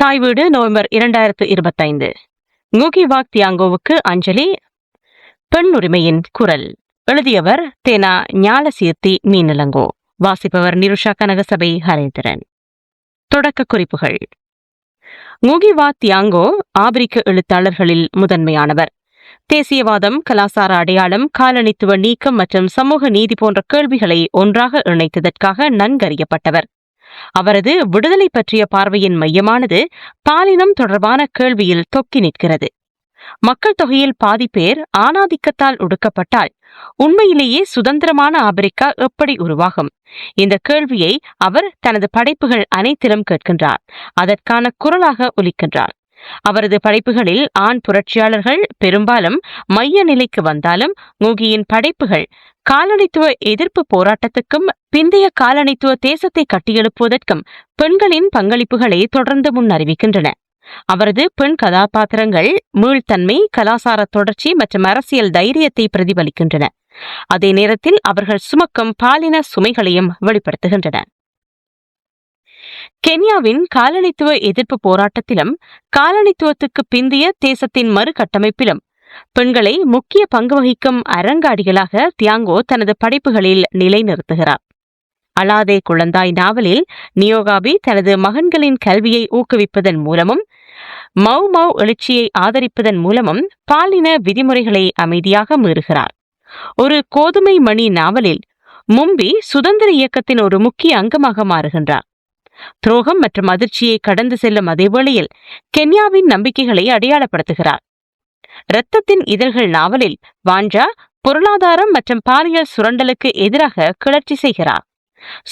தாய் வீடு நவம்பர் இரண்டாயிரத்து இருபத்தைந்து. வாக் தியாங்கோவுக்கு அஞ்சலி. பெண் உரிமையின் குரல். எழுதியவர் தேனா ஞாலசீர்த்தி மீனிலங்கோ வாசிப்பவர் நிருஷா கனகசபை ஹரேந்திரன். தொடக்க குறிப்புகள். வா தியாங்கோ ஆபிரிக்க எழுத்தாளர்களில் முதன்மையானவர். தேசியவாதம் கலாசார அடையாளம் காலனித்துவ நீக்கம் மற்றும் சமூக நீதி போன்ற கேள்விகளை ஒன்றாக இணைத்ததற்காக நன்கறியப்பட்டவர். அவரது விடுதலை பற்றிய பார்வையின் மையமானது பாலினம் தொடர்பான கேள்வியில் தொக்கி நிற்கிறது. மக்கள் தொகையில் பாதி பேர் ஆணாதிக்கத்தால் ஒடுக்கப்பட்டால் உண்மையிலேயே சுதந்திரமான ஆப்பிரிக்கா எப்படி உருவாகும்? இந்த கேள்வியை அவர் தனது படைப்புகள் அனைத்திலும் கேட்கின்றார். அதற்கான குரலாக ஒலிக்கின்றார். அவரது படைப்புகளில் ஆண் புரட்சியாளர்கள் பெரும்பாலும் மைய நிலைக்கு வந்தாலும் மூகியின் படைப்புகள் காலனித்துவ எதிர்ப்பு போராட்டத்துக்கும் பிந்தைய காலனித்துவ தேசத்தை கட்டியெழுப்புவதற்கும் பெண்களின் பங்களிப்புகளை தொடர்ந்து முன்னறிவிக்கின்றன அவரது பெண் கதாபாத்திரங்கள் மீள்தன்மை கலாசார தொடர்ச்சி மற்றும் அரசியல் தைரியத்தை பிரதிபலிக்கின்றன. அதே நேரத்தில் அவர்கள் சுமக்கும் பாலின சுமைகளையும் வெளிப்படுத்துகின்றன. கென்யாவின் காலனித்துவ எதிர்ப்பு போராட்டத்திலும் காலனித்துவத்துக்கு பிந்திய தேசத்தின் மறுகட்டமைப்பிலும் பெண்களை முக்கிய பங்கு வகிக்கும் அரங்காடிகளாக தியாங்கோ தனது படைப்புகளில் நிலைநிறுத்துகிறார். அலாதே குழந்தாய் நாவலில் நியோகாபி தனது மகன்களின் கல்வியை ஊக்குவிப்பதன் மூலமும் மௌ மௌ எழுச்சியை ஆதரிப்பதன் மூலமும் பாலின விதிமுறைகளை அமைதியாக மீறுகிறார். ஒரு கோதுமை மணி நாவலில் மும்பி சுதந்திர இயக்கத்தின் ஒரு முக்கிய அங்கமாக மாறுகின்றார். துரோகம் மற்றும் அதிர்ச்சியை கடந்து செல்லும் அதே வேளையில் கென்யாவின் நம்பிக்கைகளை அடையாளப்படுத்துகிறார். இரத்தத்தின் இதழ்கள் நாவலில் வாஞ்சா பொருளாதாரம் மற்றும் பாலியல் சுரண்டலுக்கு எதிராக கிளர்ச்சி செய்கிறார்.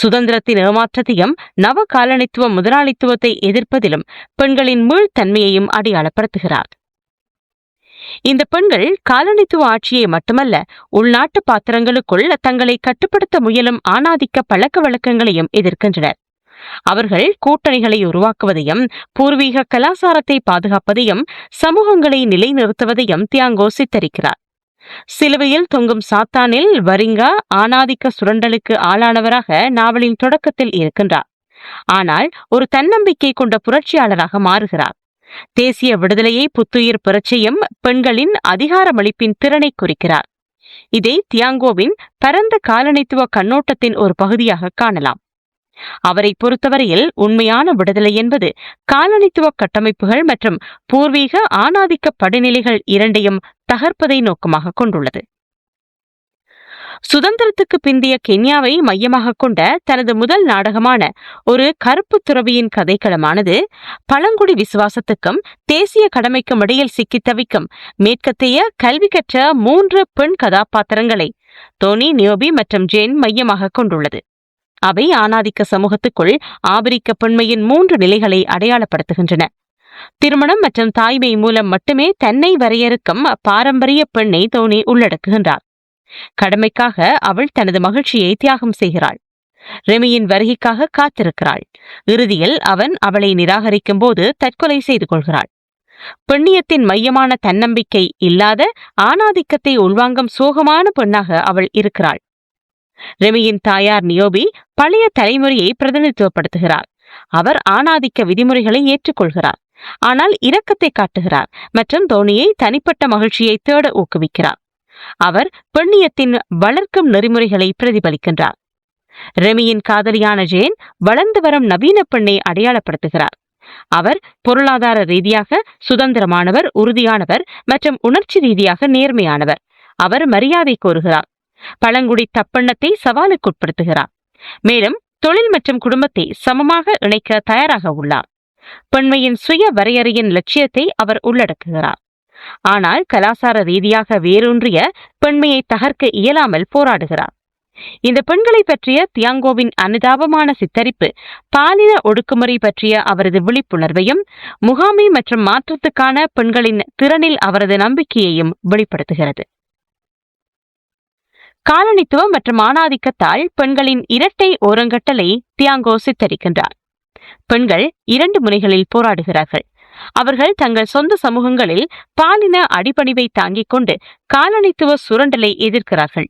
சுதந்திரத்தின் ஏமாற்றத்தையும் நவ காலனித்துவ முதலாளித்துவத்தை எதிர்ப்பதிலும் பெண்களின் மீள்தன்மையையும் அடையாளப்படுத்துகிறார். இந்த பெண்கள் காலனித்துவ ஆட்சியை மட்டுமல்ல உள்நாட்டு பாத்திரங்களுக்குள் தங்களை கட்டுப்படுத்த முயலும் ஆணாதிக்க பழக்க வழக்கங்களையும் எதிர்க்கின்றனர். அவர்கள் கூட்டணிகளை உருவாக்குவதையும் பூர்வீக கலாசாரத்தை பாதுகாப்பதையும் சமூகங்களை நிலைநிறுத்துவதையும் தியாங்கோ சித்தரிக்கிறார். சிலுவையில் தொங்கும் சாத்தானில் வரிங்கா ஆணாதிக்க சுரண்டலுக்கு ஆளானவராக நாவலின் தொடக்கத்தில் இருக்கின்றார். ஆனால் ஒரு தன்னம்பிக்கை கொண்ட புரட்சியாளராக மாறுகிறார். தேசிய விடுதலையை புத்துயிர் புரட்சியும் பெண்களின் அதிகாரமளிப்பின் திறனை குறிக்கிறார். இதை தியாங்கோவின் பரந்த காலனித்துவ கண்ணோட்டத்தின் ஒரு பகுதியாக காணலாம். அவரை பொறுத்தவரையில் உண்மையான விடுதலை என்பது காலனித்துவ கட்டமைப்புகள் மற்றும் பூர்வீக ஆணாதிக்க படிநிலைகள் இரண்டையும் தகர்ப்பதை நோக்கமாக கொண்டுள்ளது. சுதந்திரத்துக்கு பிந்திய கென்யாவை மையமாக கொண்ட தனது முதல் நாடகமான ஒரு கருப்பு துறவியின் கதைக்களமானது பழங்குடி விசுவாசத்துக்கும் தேசிய கடமைக்கும் இடையில் சிக்கி தவிக்கும் மேற்கத்தைய கல்வி கற்ற மூன்று பெண் கதாபாத்திரங்களை தோனி நியோபி மற்றும் ஜேன் மையமாக கொண்டுள்ளது. அவை ஆணாதிக்க சமூகத்துக்குள் ஆபிரிக்க பெண்மையின் மூன்று நிலைகளை அடையாளப்படுத்துகின்றன. திருமணம் மற்றும் தாய்மை மூலம் மட்டுமே தன்னை வரையறுக்கும் பாரம்பரிய பெண்ணை தோனி உள்ளடக்குகின்றார். கடமைக்காக அவள் தனது மகிழ்ச்சியை தியாகம் செய்கிறாள். ரெமியின் வருகைக்காக காத்திருக்கிறாள். இறுதியில் அவன் அவளை நிராகரிக்கும் போது தற்கொலை செய்து கொள்கிறாள். பெண்ணியத்தின் மையமான தன்னம்பிக்கை இல்லாத ஆணாதிக்கத்தை உள்வாங்கும் சோகமான பெண்ணாக அவள் இருக்கிறாள். ரெமியின் தாயார் நியோபி பழைய தலைமுறையை பிரதிநிதித்துவப்படுத்துகிறார். அவர் ஆணாதிக்க விதிமுறைகளை ஏற்றுக்கொள்கிறார். ஆனால் இரக்கத்தை காட்டுகிறார் மற்றும் தோனியை தனிப்பட்ட மகிழ்ச்சியை தேட ஊக்குவிக்கிறார். அவர் பெண்ணியத்தின் வளர்க்கும் நெறிமுறைகளை பிரதிபலிக்கின்றார். ரெமியின் காதலியான ஜேன் வளர்ந்து வரும் நவீன பெண்ணை அடையாளப்படுத்துகிறார். அவர் பொருளாதார ரீதியாக சுதந்திரமானவர் உறுதியானவர் மற்றும் உணர்ச்சி ரீதியாக நேர்மையானவர். அவர் மரியாதை கோருகிறார். பழங்குடி தப்பெண்ணத்தை சவாலுக்குட்படுத்துகிறார். மேலும் தொழில் மற்றும் குடும்பத்தை சமமாக இணைக்க தயாராக உள்ளார். பெண்மையின் சுய வரையறையின் லட்சியத்தை அவர் உள்ளடக்குகிறார். ஆனால் கலாசார ரீதியாக வேரூன்றிய பெண்மையை தகர்க்க இயலாமல் போராடுகிறார். இந்த பெண்களை பற்றிய தியாங்கோவின் அனுதாபமான சித்தரிப்பு பாலின ஒடுக்குமுறை பற்றிய அவரது விழிப்புணர்வையும் முகாமை மற்றும் மாற்றத்துக்கான பெண்களின் திறனில் அவரது நம்பிக்கையையும் வெளிப்படுத்துகிறது. காலனித்துவம் மற்றும் ஆணாதிக்கத்தால் பெண்களின் இரட்டை ஓரங்கட்டலை தியாங்கோ சித்தரிக்கின்றார். பெண்கள் இரண்டு முனைகளில் போராடுகிறார்கள். அவர்கள் தங்கள் சொந்த சமூகங்களில் பாலின அடிப்பணிவை தாங்கிக் கொண்டு காலனித்துவ சுரண்டலை எதிர்க்கிறார்கள்.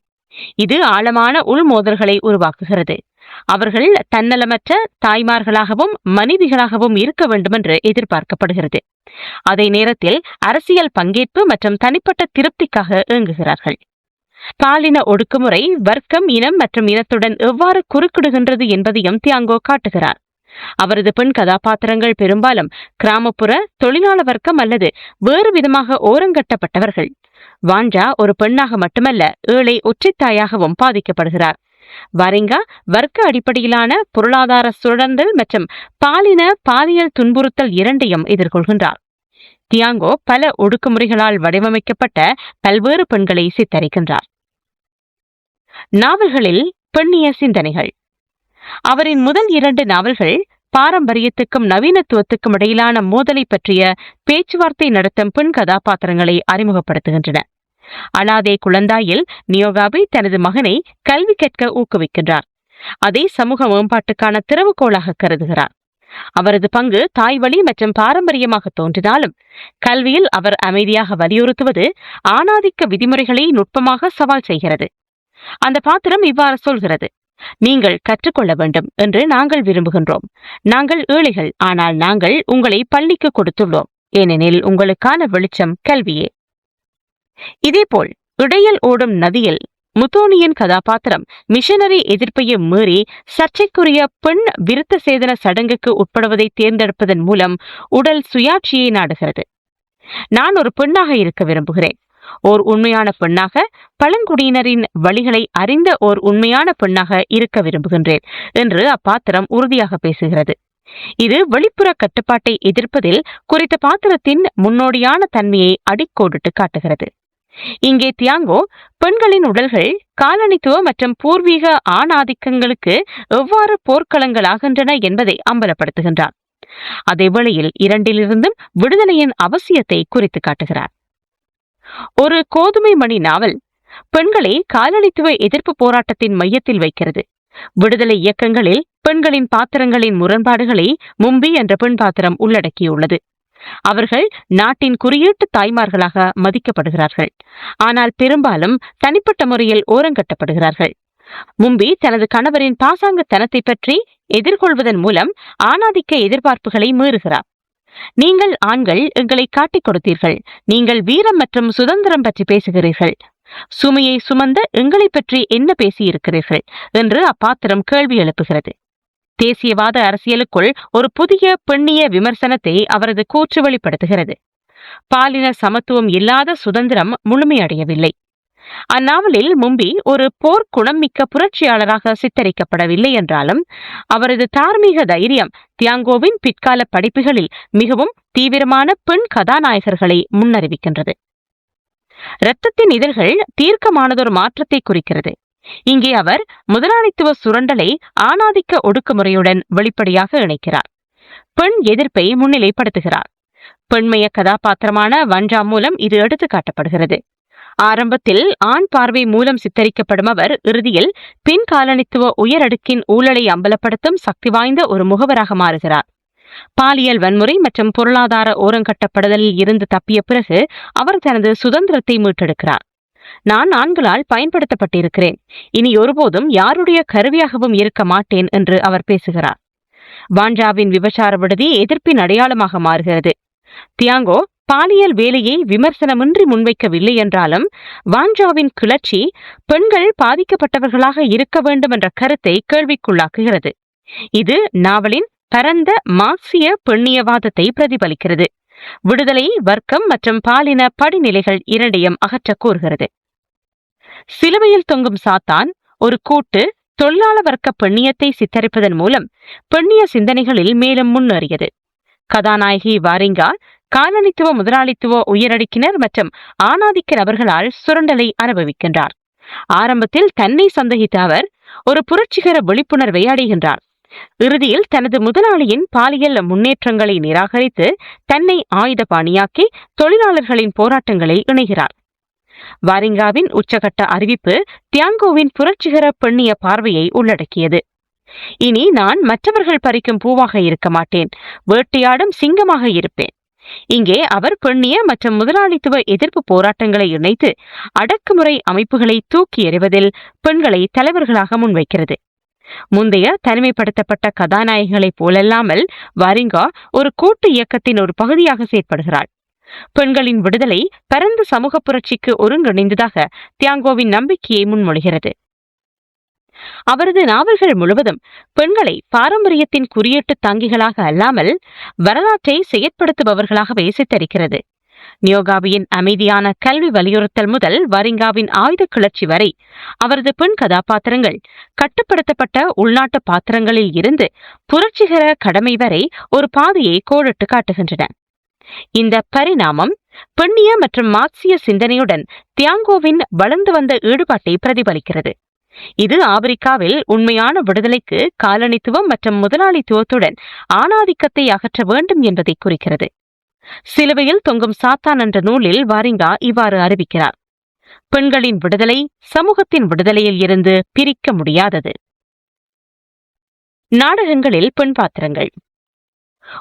இது ஆழமான உள்மோதல்களை உருவாக்குகிறது. அவர்கள் தன்னலமற்ற தாய்மார்களாகவும் மனைவிகளாகவும் இருக்க வேண்டுமென்று எதிர்பார்க்கப்படுகிறது. அதே நேரத்தில் அரசியல் பங்கேற்பு மற்றும் தனிப்பட்ட திருப்திக்காக இயங்குகிறார்கள். பாலின ஒடுக்குமுறை வர்க்கம் இனம் மற்றும் இனத்துடன் எவ்வாறு குறுக்கிடுகின்றது என்பதையும் தியாங்கோ காட்டுகிறார். அவரது பெண் கதாபாத்திரங்கள் பெரும்பாலும் கிராமப்புற தொழிலாள வர்க்கம் அல்லது வேறு விதமாக ஓரங்கட்டப்பட்டவர்கள். வாஞ்சா ஒரு பெண்ணாக மட்டுமல்ல ஏழை ஒற்றைத்தாயாகவும் பாதிக்கப்படுகிறார். வரிங்கா வர்க்க அடிப்படையிலான பொருளாதார சுழன்றல் மற்றும் பாலின பாலியல் துன்புறுத்தல் இரண்டையும் எதிர்கொள்கின்றார். தியாங்கோ பல ஒடுக்குமுறைகளால் வடிவமைக்கப்பட்ட பல்வேறு பெண்களை சித்தரிக்கின்றார். நாவல்களில் பெண்ணிய சிந்தனைகள். அவரின் முதல் இரண்டு நாவல்கள் பாரம்பரியத்துக்கும் நவீனத்துவத்துக்கும் இடையிலான மோதலை பற்றிய பேச்சுவார்த்தை நடத்தும் பெண் கதாபாத்திரங்களை அறிமுகப்படுத்துகின்றன. அனாதே குழந்தாயில் நியோகாபி தனது மகனை கல்வி கற்க ஊக்குவிக்கின்றார். அதை சமூக மேம்பாட்டுக்கான திறவுகோலாக கருதுகிறார். அவரது பங்கு தாய்வழி மற்றும் பாரம்பரியமாக தோன்றினாலும் கல்வியில் அவர் அமைதியாக வலியுறுத்துவது ஆணாதிக்க விதிமுறைகளை நுட்பமாக சவால் செய்கிறது. அந்த பாத்திரம் இவ்வாறு சொல்கிறது. நீங்கள் கற்றுக்கொள்ள வேண்டும் என்று நாங்கள் விரும்புகின்றோம். நாங்கள் ஏழைகள் ஆனால் நாங்கள் உங்களை பள்ளிக்கு கொடுத்துள்ளோம். ஏனெனில் உங்களுக்கான வெளிச்சம் கல்வியே. இதேபோல் இடையில் ஓடும் நதியில் முத்தோனியின் கதாபாத்திரம் மிஷனரி எதிர்ப்பையும் மீறி சர்ச்சைக்குரிய பெண் விருத்த சேதன சடங்குக்கு உட்படுவதை தேர்ந்தெடுப்பதன் மூலம் உடல் சுயாட்சியை நாடுகிறது. நான் ஒரு பெண்ணாக இருக்க விரும்புகிறேன். ஓர் உண்மையான பெண்ணாக பழங்குடியினரின் வழிகளை அறிந்த ஓர் உண்மையான பெண்ணாக இருக்க விரும்புகின்றேன் என்று அப்பாத்திரம் உறுதியாக பேசுகிறது. இது வெளிப்புற கட்டுப்பாட்டை எதிர்ப்பதில் குறித்த பாத்திரத்தின் முன்னோடியான தன்மையை அடிக்கோடிட்டு காட்டுகிறது. இங்கே தியாங்கோ பெண்களின் உடல்கள் காலனித்துவ மற்றும் பூர்வீக ஆணாதிக்கங்களுக்கு எவ்வாறு போர்க்களங்களாகின்றன என்பதை அம்பலப்படுத்துகின்றார் அதே வேளையில் இரண்டிலிருந்தும் விடுதலையின் அவசியத்தை குறித்து காட்டுகிறார். ஒரு கோதுமை மணி நாவல் பெண்களை காலனித்துவ எதிர்ப்பு போராட்டத்தின் மையத்தில் வைக்கிறது. விடுதலை இயக்கங்களில் பெண்களின் பாத்திரங்களின் முரண்பாடுகளை மும்பி என்ற பெண் பாத்திரம் உள்ளடக்கியுள்ளது. அவர்கள் நாட்டின் குறியீட்டு தாய்மார்களாக மதிக்கப்படுகிறார்கள். ஆனால் பெரும்பாலும் தனிப்பட்ட முறையில் ஓரங்கட்டப்படுகிறார்கள். மும்பி தனது கணவரின் பாசாங்கத்தனத்தை பற்றி எதிர்கொள்வதன் மூலம் ஆணாதிக்க எதிர்பார்ப்புகளை மீறுகிறார். நீங்கள் ஆண்கள் எங்களை காட்டிக் கொடுத்தீர்கள். நீங்கள் வீரம் மற்றும் சுதந்திரம் பற்றி பேசுகிறீர்கள். சுமையை சுமந்த எங்களை பற்றி என்ன பேசியிருக்கிறீர்கள்? என்று அப்பாத்திரம் கேள்வி எழுப்புகிறது. தேசியவாத அரசியலுக்குள் ஒரு புதிய பெண்ணிய விமர்சனத்தை அவரது கூற்று வெளிப்படுத்துகிறது. பாலின சமத்துவம் இல்லாத சுதந்திரம் முழுமையடையவில்லை. அந்நாவலில் மும்பி ஒரு போர்க்குணம் மிக்க புரட்சியாளராக சித்தரிக்கப்படவில்லை என்றாலும் அவரது தார்மீக தைரியம் தியாங்கோவின் பிற்கால படிப்புகளில் மிகவும் தீவிரமான பெண் கதாநாயகர்களை முன்னறிவிக்கின்றது. இரத்தத்தின் இதழ்கள் தீர்க்கமானதொரு மாற்றத்தை குறிக்கிறது. இங்கே அவர் முதலாளித்துவ சுரண்டலை ஆணாதிக்க ஒடுக்குமுறையுடன் வெளிப்படையாக இணைக்கிறார். பெண் எதிர்ப்பை முன்னிலைப்படுத்துகிறார். பெண்மைய கதாபாத்திரமான வஞ்சா மூலம் இது எடுத்து காட்டப்படுகிறது ஆரம்பத்தில் ஆண் பார்வை மூலம் சித்தரிக்கப்படும் அவர் இறுதியில் பின் காலனித்துவ உயரடுக்கின் ஊழலை அம்பலப்படுத்தும் சக்தி வாய்ந்த ஒரு முகவராக மாறுகிறார். பாலியல் வன்முறை மற்றும் பொருளாதார ஓரங்கட்டப்படுதலில் இருந்து தப்பிய பிறகு அவர் தனது சுதந்திரத்தை மீட்டெடுக்கிறார். நான் ஆண்களால் பயன்படுத்தப்பட்டிருக்கிறேன். இனி ஒருபோதும் யாருடைய கருவியாகவும் இருக்க மாட்டேன் என்று அவர் பேசுகிறார். வான்ஜாவின் விபச்சார விடுதி எதிர்ப்பின் அடையாளமாக மாறுகிறது. தியாங்கோ பாலியல் வேலையை விமர்சனமின்றி முன்வைக்கவில்லை என்றாலும் வான்ஜாவின் கிளர்ச்சி பெண்கள் பாதிக்கப்பட்டவர்களாக இருக்க வேண்டும் என்ற கருத்தை கேள்விக்குள்ளாக்குகிறது. இது நாவலின் பரந்த மார்க்சிய பெண்ணியவாதத்தை பிரதிபலிக்கிறது. விடுதலை வர்க்கம் மற்றும் பாலின படிநிலைகள் இரண்டையும் அகற்ற கூறுகிறது சிலுவையில் தொங்கும் சாத்தான் ஒரு கூட்டு தொழிலாள வர்க்க பெண்ணியத்தை சித்தரிப்பதன் மூலம் பெண்ணிய சிந்தனைகளில் மேலும் முன்னேறியது. கதாநாயகி வாரிங்கா காலனித்துவ முதலாளித்துவ உயரடுக்கினர் மற்றும் ஆணாதிக்க நபர்களால் சுரண்டலை அனுபவிக்கின்றார். ஆரம்பத்தில் தன்னை சந்தேகித்த அவர் ஒரு புரட்சிகர விழிப்புணர்வை அடைகின்றார். இறுதியில் தனது முதலாளியின் பாலியல் முன்னேற்றங்களை நிராகரித்து தன்னை ஆயுத பாணியாக்கி தொழிலாளர்களின் போராட்டங்களில் இணைகிறார். வாரிங்காவின் உச்சகட்ட அறிவிப்பு தியாங்கோவின் புரட்சிகர பெண்ணிய பார்வையை உள்ளடக்கியது. இனி நான் மற்றவர்கள் பறிக்கும் பூவாக இருக்க மாட்டேன். வேட்டையாடும் சிங்கமாக இருப்பேன். இங்கே அவர் பெண்ணிய மற்றும் முதலாளித்துவ எதிர்ப்பு போராட்டங்களை இணைத்து அடக்குமுறை அமைப்புகளை தூக்கி எறிவதில் பெண்களை தலைவர்களாக முன்வைக்கிறது. முந்தைய தனிமைப்படுத்தப்பட்ட கதாநாயகிகளைப் போலல்லாமல் வாரிங்கா ஒரு கூட்டு இயக்கத்தின் ஒரு பகுதியாக செயற்படுகிறாள். பெண்களின் விடுதலை பரந்த சமூக புரட்சிக்கு ஒருங்கிணைந்ததாக தியாங்கோவின் நம்பிக்கையை முன்மொழிகிறது. அவரது நாவல்கள் முழுவதும் பெண்களை பாரம்பரியத்தின் குறியீட்டு தாங்கிகளாக அல்லாமல் வரலாற்றை செயற்படுத்துபவர்களாகவே சித்தரிக்கிறது. நியோகாவியின் அமைதியான கல்வி வலியுறுத்தல் முதல் வரிங்காவின் ஆயுத கிளர்ச்சி வரை அவரது பெண் கதாபாத்திரங்கள் கட்டுப்படுத்தப்பட்ட உள்நாட்டு பாத்திரங்களில் இருந்து புரட்சிகர கடமை வரை ஒரு பாதையை கோடிட்டு காட்டுகின்றன. இந்த பரிணாமம் பெண்ணிய மற்றும் மார்க்சிய சிந்தனையுடன் தியாங்கோவின் வளர்ந்து வந்த ஈடுபாட்டை பிரதிபலிக்கிறது. இது ஆப்பிரிக்காவில் உண்மையான விடுதலைக்கு காலனித்துவம் மற்றும் முதலாளித்துவத்துடன் ஆணாதிக்கத்தை அகற்ற வேண்டும் என்பதை குறிக்கிறது. சிலுவையில் தொங்கும் சாத்தான் என்ற நூலில் வாரிங்கா இவ்வாறு அறிவிக்கிறார். பெண்களின் விடுதலை சமூகத்தின் விடுதலையில் இருந்து பிரிக்க முடியாதது. நாடகங்களில் பெண் பாத்திரங்கள்.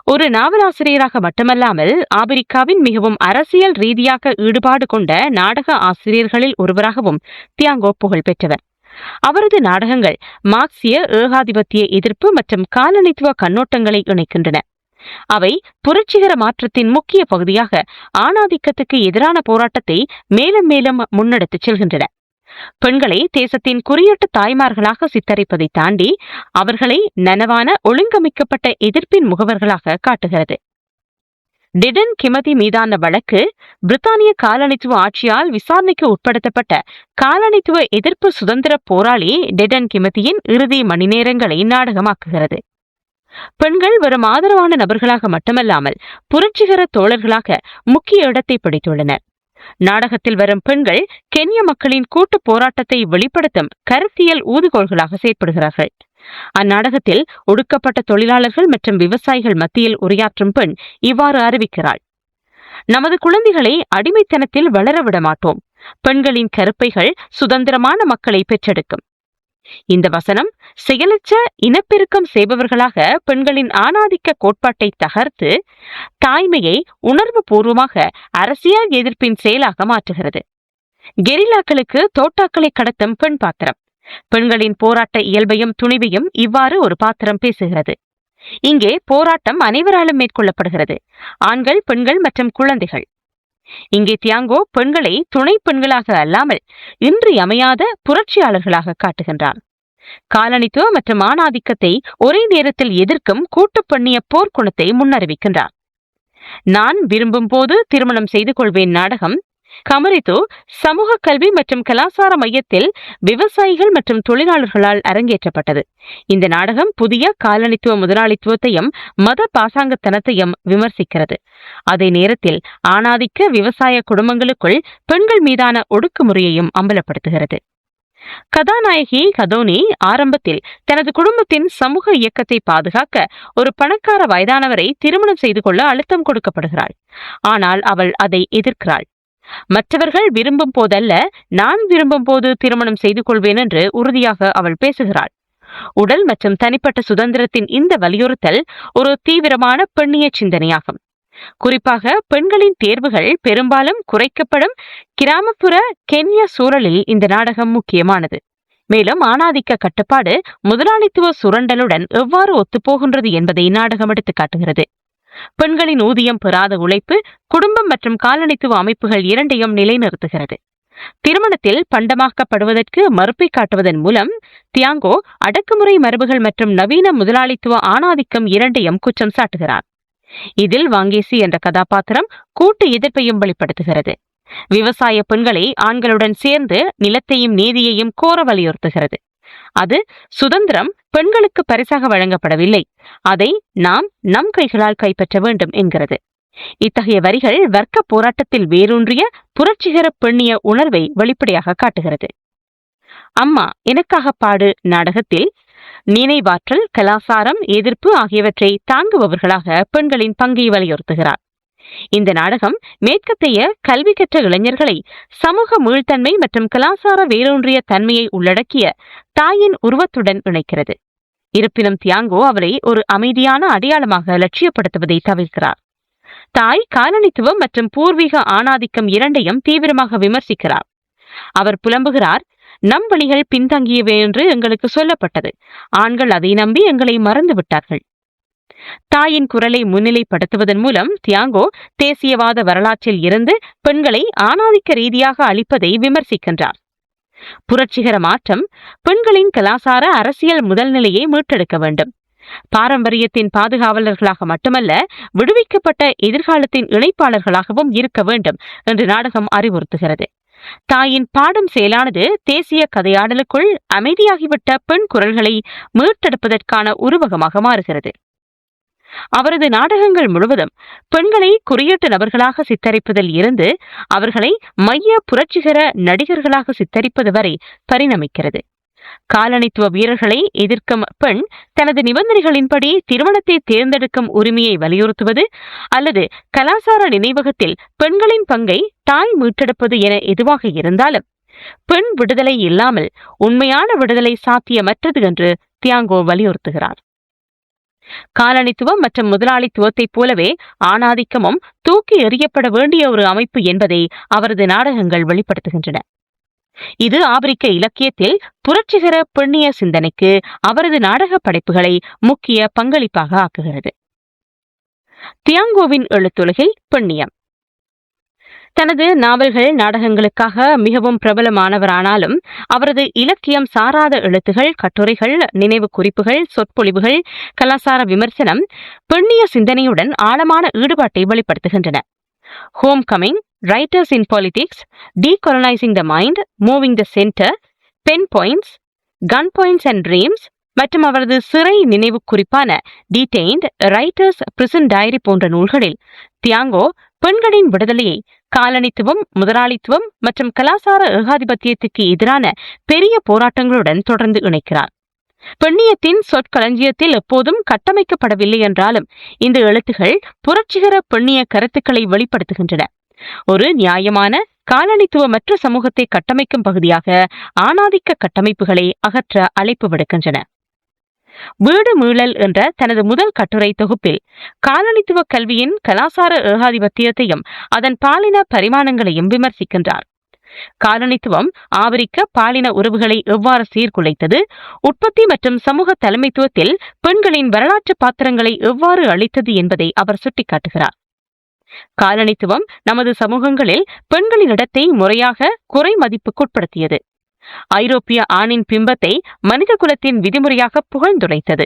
ஒரு நாவலாசிரியராக மட்டுமல்லாமல் ஆப்பிரிக்காவின் மிகவும் அரசியல் ரீதியாக ஈடுபாடு கொண்ட நாடக ஆசிரியர்களில் ஒருவராகவும் தியாங்கோ புகழ் பெற்றவர். அவரது நாடகங்கள் மார்க்சிய ஏகாதிபத்திய எதிர்ப்பு மற்றும் காலனித்துவ கண்ணோட்டங்களை இணைக்கின்றன. அவை புரட்சிகர மாற்றத்தின் முக்கிய பகுதியாக ஆணாதிக்கத்துக்கு எதிரான போராட்டத்தை மேலும் மேலும் முன்னெடுத்துச் செல்கின்றன. பெண்களை தேசத்தின் குறியீட்டு தாய்மார்களாக சித்தரிப்பதை தாண்டி அவர்களை நனவான ஒழுங்கமைக்கப்பட்ட எதிர்ப்பின் முகவர்களாக காட்டுகிறது. டிடன் கிமதி மீதான வழக்கு பிரித்தானிய காலனித்துவ ஆட்சியால் விசாரணைக்கு உட்படுத்தப்பட்ட காலனித்துவ எதிர்ப்பு சுதந்திர போராளி டெடன் கிமதியின் இறுதி மணி நேரங்களை நாடகமாக்குகிறது. பெண்கள் வரும் ஆதரவான நபர்களாக மட்டுமல்லாமல் புரட்சிகர தோழர்களாக முக்கிய இடத்தை பிடித்துள்ளனர். நாடகத்தில் வரும் பெண்கள் கென்ய மக்களின் கூட்டு போராட்டத்தை வெளிப்படுத்தும் கருத்தியல் ஊதுகோள்களாக செயற்படுகிறார்கள். அந்நாடகத்தில் ஒடுக்கப்பட்ட தொழிலாளர்கள் மற்றும் விவசாயிகள் மத்தியில் உரையாற்றும் பெண் இவ்வாறு அறிவிக்கிறாள். நமது குழந்தைகளை அடிமைத்தனத்தில் வளர விட மாட்டோம். பெண்களின் கருப்பைகள் சுதந்திரமான மக்களை பெற்றெடுக்கும் இந்த வசனம் செயலற்ற இனப்பெருக்கம் செய்பவர்களாக பெண்களின் ஆணாதிக்க கோட்பாட்டை தகர்த்து தாய்மையை உணர்வு பூர்வமாக அரசியல் எதிர்ப்பின் செயலாக மாற்றுகிறது. கெரிலாக்களுக்கு தோட்டாக்களை கடத்தும் பெண் பாத்திரம். பெண்களின் போராட்ட இயல்பையும் துணிவையும் இவ்வாறு ஒரு பாத்திரம் பேசுகிறது. இங்கே போராட்டம் அனைவராலும் மேற்கொள்ளப்படுகிறது. ஆண்கள் பெண்கள் மற்றும் குழந்தைகள். இங்கே தியாங்கோ பெண்களை துணை பெண்களாக அல்லாமல் இன்றியமையாத புரட்சியாளர்களாக காட்டுகின்றார் காலனித்துவ மற்றும் ஆணாதிக்கத்தை ஒரே நேரத்தில் எதிர்க்கும் கூட்டு பண்ணிய போர்க்குணத்தை முன்னறிவிக்கின்றார் நான் விரும்பும் போது திருமணம் செய்து கொள்வேன் நாடகம் கமரித்து சமூக கல்வி மற்றும் கலாசார மையத்தில் விவசாயிகள் மற்றும் தொழிலாளர்களால் அரங்கேற்றப்பட்டது. இந்த நாடகம் புதிய காலனித்துவ முதலாளித்துவத்தையும் மத பாசாங்கத்தனத்தையும் விமர்சிக்கிறது. அதே நேரத்தில் ஆணாதிக்க விவசாய குடும்பங்களுக்குள் பெண்கள் மீதான ஒடுக்குமுறையையும் அம்பலப்படுத்துகிறது. கதாநாயகி கதோனி ஆரம்பத்தில் தனது குடும்பத்தின் சமூக இயக்கத்தை பாதுகாக்க ஒரு பணக்கார வயதானவரை திருமணம் செய்து கொள்ள அழுத்தம் கொடுக்கப்படுகிறாள். ஆனால் அவள் அதை எதிர்க்கிறாள். மற்றவர்கள் விரும்பும் போதல்ல நான் விரும்பும் போது திருமணம் செய்து கொள்வேன் என்று உறுதியாக அவள் பேசுகிறாள். உடல் மற்றும் தனிப்பட்ட சுதந்திரத்தின் இந்த வலியுறுத்தல் ஒரு தீவிரமான பெண்ணிய சிந்தனையாகும். குறிப்பாக பெண்களின் தேர்வுகள் பெரும்பாலும் குறைக்கப்படும் கிராமப்புற கென்ய சூழலில் இந்த நாடகம் முக்கியமானது. மேலும் ஆணாதிக்க கட்டுப்பாடு முதலாளித்துவ சுரண்டலுடன் எவ்வாறு ஒத்துப்போகின்றது என்பதை நாடகம் எடுத்து காட்டுகிறது. பெண்களின் ஊதியம் பெறாத உழைப்பு குடும்பம் மற்றும் காலனித்துவ அமைப்புகள் இரண்டையும் நிலைநிறுத்துகிறது. திருமணத்தில் பண்டமாக்கப்படுவதற்கு மறுப்பை காட்டுவதன் மூலம் தியாங்கோ அடக்குமுறை மரபுகள் மற்றும் நவீன முதலாளித்துவ ஆணாதிக்கம் இரண்டையும் குற்றம் சாட்டுகிறார். இதில் வாங்கேசி என்ற கதாபாத்திரம் கூட்டு எதிர்ப்பையும் வெளிப்படுத்துகிறது. விவசாய பெண்களை ஆண்களுடன் சேர்ந்து நிலத்தையும் நீதியையும் கோர வலியுறுத்துகிறது. அது சுதந்திரம் பெண்களுக்கு பரிசாக வழங்கப்படவில்லை. அதை நாம் நம் கைகளால் கைப்பற்ற வேண்டும் என்கிறது. இத்தகைய வரிகள் வர்க்க போராட்டத்தில் வேரூன்றிய புரட்சிகர பெண்ணிய உணர்வை வெளிப்படையாக காட்டுகிறது. அம்மா எனக்காக பாடு நாடகத்தில் நினைவாற்றல் கலாசாரம் எதிர்ப்பு ஆகியவற்றை தாங்குபவர்களாக பெண்களின் பங்கை வலியுறுத்துகிறார். இந்த நாடகம் மேற்கத்தைய கல்வி கற்ற இளைஞர்களை சமூக மீள்தன்மை மற்றும் கலாசார வேரூன்றிய தன்மையை உள்ளடக்கிய தாயின் உருவத்துடன் இணைக்கிறது. இருப்பினும் தியாங்கோ அவரை ஒரு அமைதியான அடையாளமாக லட்சியப்படுத்துவதை தவிர்க்கிறார். தாய் காலனித்துவம் மற்றும் பூர்வீக ஆணாதிக்கம் இரண்டையும் தீவிரமாக விமர்சிக்கிறார். அவர் புலம்புகிறார் நம் வழிகள் பின்தங்கியவை என்று எங்களுக்கு சொல்லப்பட்டது. ஆண்கள் அதை நம்பி எங்களை மறந்து விட்டார்கள். தாயின் குரலை முன்னிலைப்படுத்துவதன் மூலம் தியாங்கோ தேசியவாத வரலாற்றில் இருந்து பெண்களை ஆணாதிக்க ரீதியாக அளிப்பதை விமர்சிக்கின்றார். புரட்சிகர மாற்றம் பெண்களின் கலாசார அரசியல் முதல்நிலையை மீட்டெடுக்க வேண்டும். பாரம்பரியத்தின் பாதுகாவலர்களாக மட்டுமல்ல விடுவிக்கப்பட்ட எதிர்காலத்தின் இணைப்பாளர்களாகவும் இருக்க வேண்டும் என்று நாடகம் அறிவுறுத்துகிறது. தாயின் பாடும் செயலானது தேசிய கதையாடலுக்குள் அமைதியாகிவிட்ட பெண் குரல்களை மீட்டெடுப்பதற்கான உருவகமாக மாறுகிறது. அவரது நாடகங்கள் முழுவதும் பெண்களை குறியீட்டு நபர்களாக சித்தரிப்பதில் இருந்து அவர்களை மைய புரட்சிகர நடிகர்களாக சித்தரிப்பது வரை பரிணமிக்கிறது. காலனித்துவ வீரர்களை எதிர்க்கும் பெண் தனது நிபந்தனைகளின்படி திருமணத்தை தேர்ந்தெடுக்கும் உரிமையை வலியுறுத்துவது அல்லது கலாசார நினைவகத்தில் பெண்களின் பங்கை தாய் மீட்டெடுப்பது என எதுவாக இருந்தாலும் பெண் விடுதலை இல்லாமல் உண்மையான விடுதலை சாத்தியமற்றது என்று தியாங்கோ வலியுறுத்துகிறார். காலனித்துவம் மற்றும் முதலாளித்துவத்தைப் போலவே ஆணாதிக்கமும் தூக்கி எறியப்பட வேண்டிய ஒரு அமைப்பு என்பதை அவரது நாடகங்கள் வெளிப்படுத்துகின்றன. இது ஆப்பிரிக்க இலக்கியத்தில் புரட்சிகர பெண்ணிய சிந்தனைக்கு அவரது நாடக படைப்புகளை முக்கிய பங்களிப்பாக ஆக்குகிறது. தியாங்கோவின் எழுத்துலகில் பெண்ணியம். தனது நாவல்கள் நாடகங்களுக்காக மிகவும் பிரபலமானவரானாலும் அவரது இலக்கியம் சாராத எழுத்துகள் கட்டுரைகள் நினைவு குறிப்புகள் சொற்பொழிவுகள் கலாசார விமர்சனம் பெண்ணிய சிந்தனையுடன் ஆழமான ஈடுபாட்டை வெளிப்படுத்துகின்றன. Home coming writers in politics decolonising the mind moving the centre pen points gun points and dreams மற்றும் அவரது சிறை நினைவு குறிப்பான டீடைன்ட் ரைட்டர்ஸ் பிரிசன் டயரி போன்ற நூல்களில் தியாங்கோ பெண்களின் விடுதலையை காலனித்துவம் முதலாளித்துவம் மற்றும் கலாசார ஏகாதிபத்தியத்துக்கு எதிரான பெரிய போராட்டங்களுடன் தொடர்ந்து இணைக்கிறார். பெண்ணியத்தின் சொற்களஞ்சியத்தில் எப்போதும் கட்டமைக்கப்படவில்லை என்றாலும் இந்த எழுத்துகள் புரட்சிகர பெண்ணிய கருத்துக்களை வெளிப்படுத்துகின்றன. ஒரு நியாயமான காலனித்துவமற்ற சமூகத்தை கட்டமைக்கும் பகுதியாக ஆணாதிக்க கட்டமைப்புகளை அகற்ற அழைப்பு விடுக்கின்றன. வீடு மீளல் என்ற தனது முதல் கட்டுரை தொகுப்பில் காலனித்துவ கல்வியின் கலாசார ஏகாதிபத்தியத்தையும் அதன் பாலின பரிமாணங்களையும் விமர்சிக்கின்றார். காலனித்துவம் ஆவரிக்க பாலின உறவுகளை எவ்வாறு சீர்குலைத்தது? உற்பத்தி மற்றும் சமூக தலைமைத்துவத்தில் பெண்களின் வரலாற்று பாத்திரங்களை எவ்வாறு அளித்தது என்பதை அவர் சுட்டிக்காட்டுகிறார். காலனித்துவம் நமது சமூகங்களில் பெண்களின் இடத்தை முறையாக குறை மதிப்புக்குட்படுத்தியது. ஐரோப்பிய ஆணின் பிம்பத்தை மனித குலத்தின் விதிமுறையாக புகழ்ந்துரைத்தது.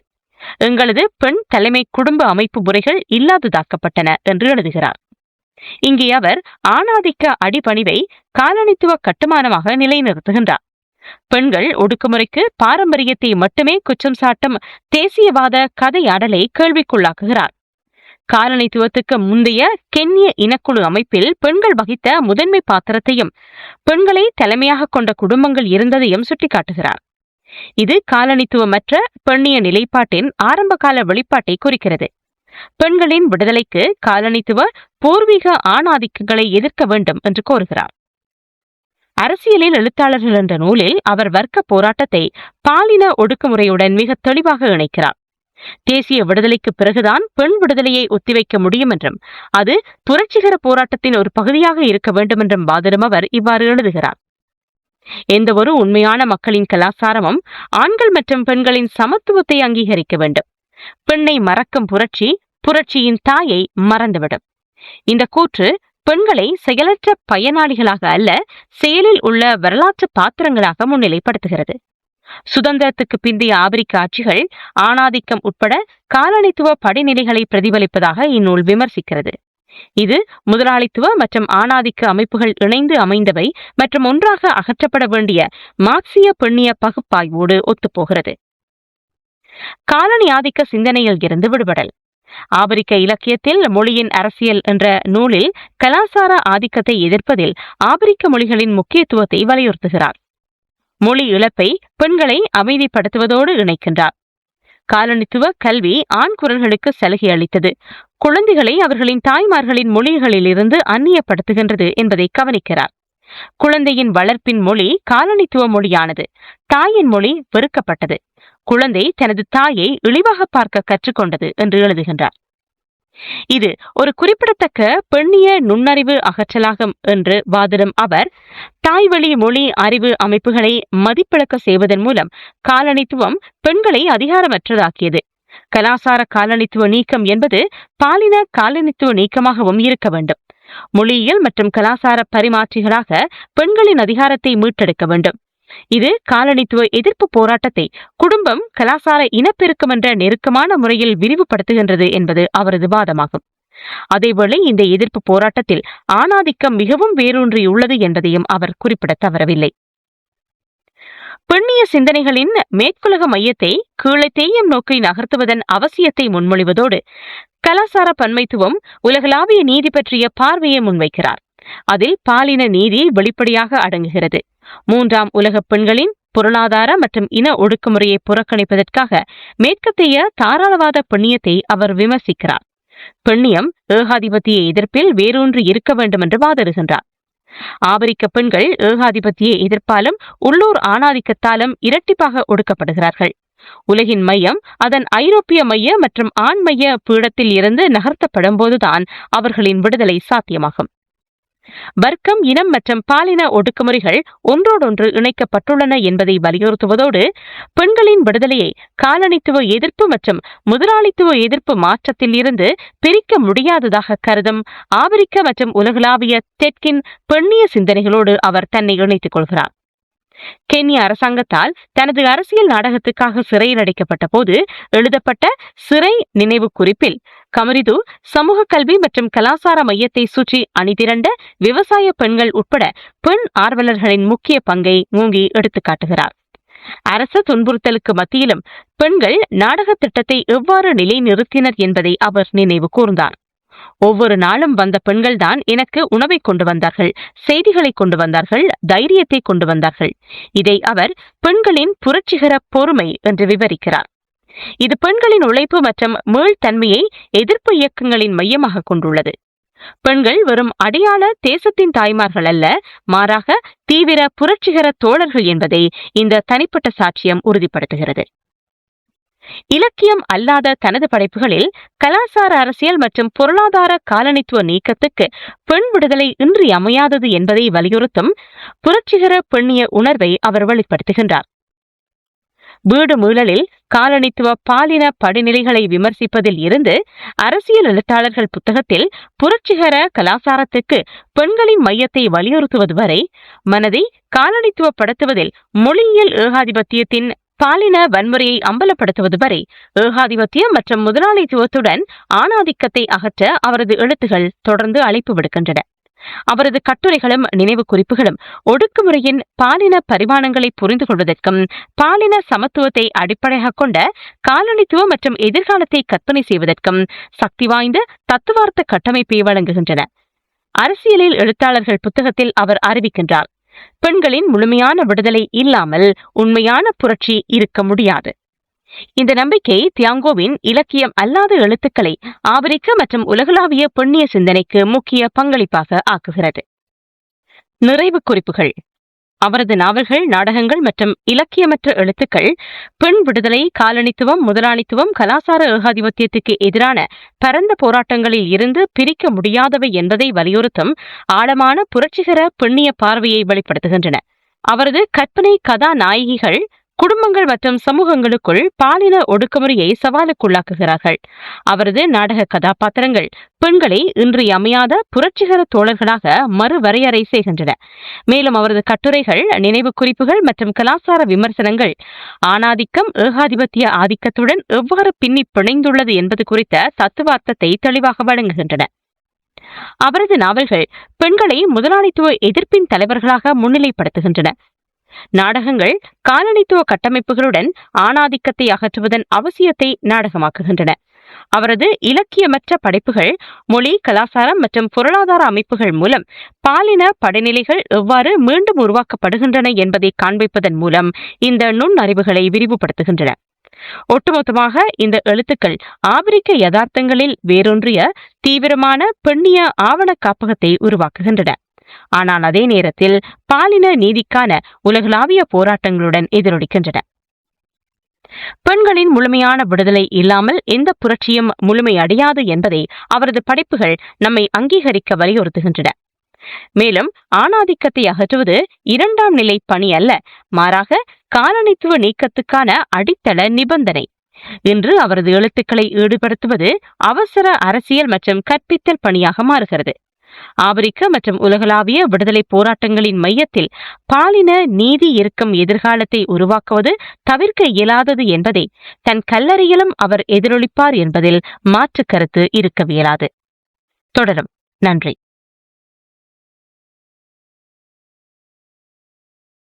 எங்களது பெண் தலைமை குடும்ப அமைப்பு முறைகள் இல்லாததாக்கப்பட்டன என்று எழுதுகிறார். இங்கே அவர் ஆணாதிக்க அடிபணிவை காலனித்துவ கட்டுமானமாக நிலைநிறுத்துகின்றார். பெண்கள் ஒடுக்குமுறைக்கு பாரம்பரியத்தை மட்டுமே குற்றம் சாட்டும் தேசியவாத கதையாடலை கேள்விக்குள்ளாக்குகிறார். காலனித்துவத்துக்கு முந்தைய கென்ய இனக்குழு அமைப்பில் பெண்கள் வகித்த முதன்மை பாத்திரத்தையும் பெண்களை தலைமையாக கொண்ட குடும்பங்கள் இருந்ததையும் சுட்டிக்காட்டுகிறார். இது காலனித்துவமற்ற பெண்ணிய நிலைப்பாட்டின் ஆரம்பகால வெளிப்பாட்டை குறிக்கிறது. பெண்களின் விடுதலைக்கு காலனித்துவ பூர்வீக ஆணாதிக்கங்களை எதிர்க்க வேண்டும் என்று கோருகிறார். அரசியலில் எழுத்தாளர்கள் என்ற நூலில் அவர் வர்க்க போராட்டத்தை பாலின ஒடுக்குமுறையுடன் மிக தெளிவாக இணைக்கிறார். தேசிய விடுதலைக்கு பிறகுதான் பெண் விடுதலையை ஒத்திவைக்க முடியும் என்றும் அது புரட்சிகர போராட்டத்தின் ஒரு பகுதியாக இருக்க வேண்டும் என்றும் வாதிடும் அவர் இவ்வாறு எழுதுகிறார். எந்த ஒரு உண்மையான மக்களின் கலாச்சாரமும் ஆண்கள் மற்றும் பெண்களின் சமத்துவத்தை அங்கீகரிக்க வேண்டும். பெண்ணை மறக்கும் புரட்சி புரட்சியின் தாயை மறந்துவிடும். இந்த கூற்று பெண்களை செயலற்ற பயனாளிகளாக அல்ல செயலில் உள்ள வரலாற்று பாத்திரங்களாக முன்னிலைப்படுத்துகிறது. சுதந்திரத்துக்கு பிந்தைய ஆபிரிக்க ஆட்சிகள் ஆணாதிக்கம் உட்பட காலனித்துவ படிநிலைகளை பிரதிபலிப்பதாக இந்நூல் விமர்சிக்கிறது. இது முதலாளித்துவ மற்றும் ஆணாதிக்க அமைப்புகள் இணைந்து அமைந்தவை மற்றும் ஒன்றாக அகற்றப்பட வேண்டிய மார்க்சிய பெண்ணிய பகுப்பாய்வோடு ஒத்துப்போகிறது. காலனி ஆதிக்க சிந்தனையில் இருந்து விடுபடல். ஆபிரிக்க இலக்கியத்தில் மொழியின் அரசியல் என்ற நூலில் கலாசார ஆதிக்கத்தை எதிர்ப்பதில் ஆபிரிக்க மொழிகளின் முக்கியத்துவத்தை வலியுறுத்துகிறார். மொழி இழப்பை பெண்களை அமைதிப்படுத்துவதோடு இணைக்கின்றார். காலனித்துவ கல்வி ஆண் குரல்களுக்கு சலுகை அளித்தது. குழந்தைகளை அவர்களின் தாய்மார்களின் மொழிகளிலிருந்து அந்நியப்படுத்துகின்றது என்பதை கவனிக்கிறார். குழந்தையின் வளர்ப்பின் மொழி காலனித்துவ மொழியானது. தாயின் மொழி வெறுக்கப்பட்டது. குழந்தை தனது தாயை இழிவாக பார்க்க கற்றுக்கொண்டது என்று எழுதுகின்றார். இது ஒரு குறிப்பிடத்தக்க பெண்ணிய நுண்ணறிவு அகற்றலாகும் என்று வாதிடும் அவர் தாய்வழி மொழி அறிவு அமைப்புகளை மதிப்பிழக்க செய்வதன் மூலம் காலனித்துவம் பெண்களை அதிகாரமற்றதாக்கியது. கலாசார காலனித்துவ நீக்கம் என்பது பாலின காலனித்துவ நீக்கமாகவும் இருக்க வேண்டும். மொழியியல் மற்றும் கலாசார பரிமாற்றிகளாக பெண்களின் அதிகாரத்தை மீட்டெடுக்க வேண்டும். இது காலனித்துவ எதிர்ப்பு போராட்டத்தை குடும்பம் கலாசார இனப்பெருக்கம் என்ற நெருக்கமான முறையில் விரிவுபடுத்துகின்றது என்பது அவரது வாதமாகும். அதேவேளை இந்த எதிர்ப்பு போராட்டத்தில் ஆணாதிக்கம் மிகவும் வேரூன்றியுள்ளது என்பதையும் அவர் குறிப்பிட தவறவில்லை. பெண்ணிய சிந்தனைகளின் மேற்குலக மையத்தை கீழே தேயம் நோக்கை நகர்த்துவதன் அவசியத்தை முன்மொழிவதோடு கலாசார பன்மைத்துவம் உலகளாவிய நீதி பற்றிய பார்வையை முன்வைக்கிறார். அதில் பாலின நீதி வெளிப்படையாக அடங்குகிறது. மூன்றாம் உலக பெண்களின் பொருளாதார மற்றும் இன ஒடுக்குமுறையை புறக்கணிப்பதற்காக மேற்கத்தைய தாராளவாத பெண்ணியத்தை அவர் விமர்சிக்கிறார். பெண்ணியம் ஏகாதிபத்திய எதிர்ப்பில் வேரூன்றி இருக்க வேண்டும் என்று வாதிடுகின்றார். ஆபிரிக்க பெண்கள் ஏகாதிபத்திய எதிர்ப்பாலும் உள்ளூர் ஆணாதிக்கத்தாலும் இரட்டிப்பாக ஒடுக்கப்படுகிறார்கள். உலகின் மையம் அதன் ஐரோப்பிய மைய மற்றும் ஆண் மைய பீடத்தில் இருந்து நகர்த்தப்படும் போதுதான் அவர்களின் விடுதலை சாத்தியமாகும். வர்க்கம் இனம் மற்றும் பாலின ஒடுக்குமுறைகள் ஒன்றோடொன்று இணைக்கப்பட்டுள்ளன என்பதை வலியுறுத்துவதோடு பெண்களின் விடுதலையை காலனித்துவ எதிர்ப்பு மற்றும் முதலாளித்துவ எதிர்ப்பு மாற்றத்தில் இருந்து பிரிக்க முடியாததாக கருதும் ஆபிரிக்க மற்றும் உலகளாவிய தெற்கின் பெண்ணிய சிந்தனைகளோடு அவர் தன்னை இணைத்துக் கொள்கிறார். கென்ய அரசாங்கத்தால் தனது அரசியல் நாடகத்துக்காக சிறையில் அடைக்கப்பட்ட போது எழுதப்பட்ட சிறை நினைவு குறிப்பில் கமரிது சமூக கல்வி மற்றும் கலாசார மையத்தை சுற்றி அணிதிரண்ட விவசாய பெண்கள் உட்பட பெண் ஆர்வலர்களின் முக்கிய பங்கை மூங்கி எடுத்துக்காட்டுகிறார் அரச துன்புறுத்தலுக்கு மத்தியிலும் பெண்கள் நாடக திட்டத்தை எவ்வாறு நிலைநிறுத்தினர் என்பதை அவர் நினைவு கூர்ந்தார். ஒவ்வொரு நாளும் வந்த பெண்கள்தான் எனக்கு உணவை கொண்டு வந்தார்கள் செய்திகளை கொண்டு வந்தார்கள் தைரியத்தை கொண்டு வந்தார்கள். இதை அவர் பெண்களின் புரட்சிகர பொறுமை என்று விவரிக்கிறார். இது பெண்களின் உழைப்பு மற்றும் மீள்தன்மையை எதிர்ப்பு இயக்கங்களின் மையமாக கொண்டுள்ளது. பெண்கள் வெறும் அடையாள தேசத்தின் தாய்மார்கள் அல்ல மாறாக தீவிர புரட்சிகர தோழர்கள் என்பதை இந்த தனிப்பட்ட சாட்சியம் உறுதிப்படுத்துகிறது. இலக்கியம் அல்லாத தனது படைப்புகளில் கலாசார அரசியல் மற்றும் பொருளாதார காலனித்துவ நீக்கத்துக்கு பெண் விடுதலை இன்றி அமையாதது என்பதை வலியுறுத்தும் புரட்சிகர பெண்ணிய உணர்வை அவர் வெளிப்படுத்துகின்றார். வீடு மீளலில் காலனித்துவ பாலின படிநிலைகளை விமர்சிப்பதில் இருந்து அரசியல் எழுத்தாளர்கள் புத்தகத்தில் புரட்சிகர கலாசாரத்துக்கு பெண்களின் மையத்தை வலியுறுத்துவது வரை மனதை காலனித்துவப்படுத்துவதில் மொழியியல் ஏகாதிபத்தியத்தின் பாலின வன்முறையை அம்பலப்படுத்துவது வரை ஏகாதிபத்தியம் மற்றும் முதலாளித்துவத்துடன் ஆணாதிக்கத்தை அகற்ற அவரது எழுத்துகள் தொடர்ந்து அழைப்பு விடுக்கின்றன. அவரது கட்டுரைகளும் நினைவு குறிப்புகளும் ஒடுக்குமுறையின் பாலின பரிமாணங்களை புரிந்து கொள்வதற்கும் பாலின சமத்துவத்தை அடிப்படையாக கொண்ட காலனித்துவ மற்றும் எதிர்காலத்தை கற்பனை செய்வதற்கும் சக்தி வாய்ந்த தத்துவார்த்த கட்டமைப்பை வழங்குகின்றன. அரசியலில் எழுத்தாளர்கள் புத்தகத்தில் அவர் அறிவிக்கின்றார் பெண்களின் முழுமையான விடுதலை இல்லாமல் உண்மையான புரட்சி இருக்க முடியாது. இந்த நம்பிக்கை தியாங்கோவின் இலக்கியம் அல்லாத எழுத்துக்களை ஆபிரிக்க மற்றும் உலகளாவிய பெண்ணிய சிந்தனைக்கு முக்கிய பங்களிப்பாக ஆக்குகிறது. நிறைவு குறிப்புகள். அவரது நாவல்கள் நாடகங்கள் மற்றும் இலக்கியமற்ற எழுத்துக்கள் பெண் விடுதலை காலனித்துவம் முதலாளித்துவம் கலாசார ஏகாதிபத்தியத்துக்கு எதிரான பரந்த போராட்டங்களில் இருந்து பிரிக்க முடியாதவை என்பதை வலியுறுத்தும் ஆழமான புரட்சிகர பெண்ணிய பார்வையை வெளிப்படுத்துகின்றன. அவரது கற்பனை கதாநாயகிகள் குடும்பங்கள் மற்றும் சமூகங்களுக்குள் பாலின ஒடுக்குமுறையை சவாலுக்குள்ளாக்குகிறார்கள். அவரது நாடக கதாபாத்திரங்கள் பெண்களை இன்றியமையாத புரட்சிகர தோழர்களாக மறுவரையறை செய்கின்றன. மேலும் அவரது கட்டுரைகள் நினைவு குறிப்புகள் மற்றும் கலாச்சார விமர்சனங்கள் ஆணாதிக்கம் ஏகாதிபத்திய ஆதிக்கத்துடன் எவ்வாறு பின்னி பிணைந்துள்ளது என்பது குறித்த தத்துவார்த்தத்தை தெளிவாக வழங்குகின்றன. அவரது நாவல்கள் பெண்களை முதலாளித்துவ எதிர்ப்பின் தலைவர்களாக முன்னிலைப்படுத்துகின்றன. நாடகங்கள் காலனித்துவ கட்டமைப்புகளுடன் ஆணாதிக்கத்தை அகற்றுவதன் அவசியத்தை நாடகமாக்குகின்றன. அவரது இலக்கியமற்ற படைப்புகள் மொழி கலாச்சாரம் மற்றும் பொருளாதார அமைப்புகள் மூலம் பாலின படைநிலைகள் எவ்வாறு மீண்டும் உருவாக்கப்படுகின்றன என்பதை காண்பிப்பதன் மூலம் இந்த நுண்ணறிவுகளை விரிவுபடுத்துகின்றன. ஒட்டுமொத்தமாக இந்த எழுத்துக்கள் ஆபிரிக்க யதார்த்தங்களில் வேரூன்றிய தீவிரமான பெண்ணிய ஆவண காப்பகத்தை உருவாக்குகின்றன. ஆனால் அதே நேரத்தில் பாலின நீதிக்கான உலகளாவிய போராட்டங்களுடன் எதிரொலிக்கின்றன. பெண்களின் முழுமையான விடுதலை இல்லாமல் எந்த புரட்சியும் முழுமையடையாது என்பதை அவரது படைப்புகள் நம்மை அங்கீகரிக்க வலியுறுத்துகின்றன. மேலும் ஆணாதிக்கத்தை அகற்றுவது இரண்டாம் நிலை பணி அல்ல மாறாக காலனித்துவ நீக்கத்துக்கான அடித்தள நிபந்தனை. இன்று அவரது எழுத்துக்களை ஈடுபடுத்துவது அவசர அரசியல் மற்றும் கற்பித்தல் பணியாக மாறுகிறது. ஆப்பிரிக்க மற்றும் உலகளாவிய விடுதலை போராட்டங்களின் மையத்தில் பாலின நீதி இருக்கும் எதிர்காலத்தை உருவாக்குவது தவிர்க்க இயலாதது என்பதை தன் கல்லறையிலும் அவர் எதிரொலிப்பார் என்பதில் மாற்று கருத்து இருக்கவியலாது. தொடரும். நன்றி.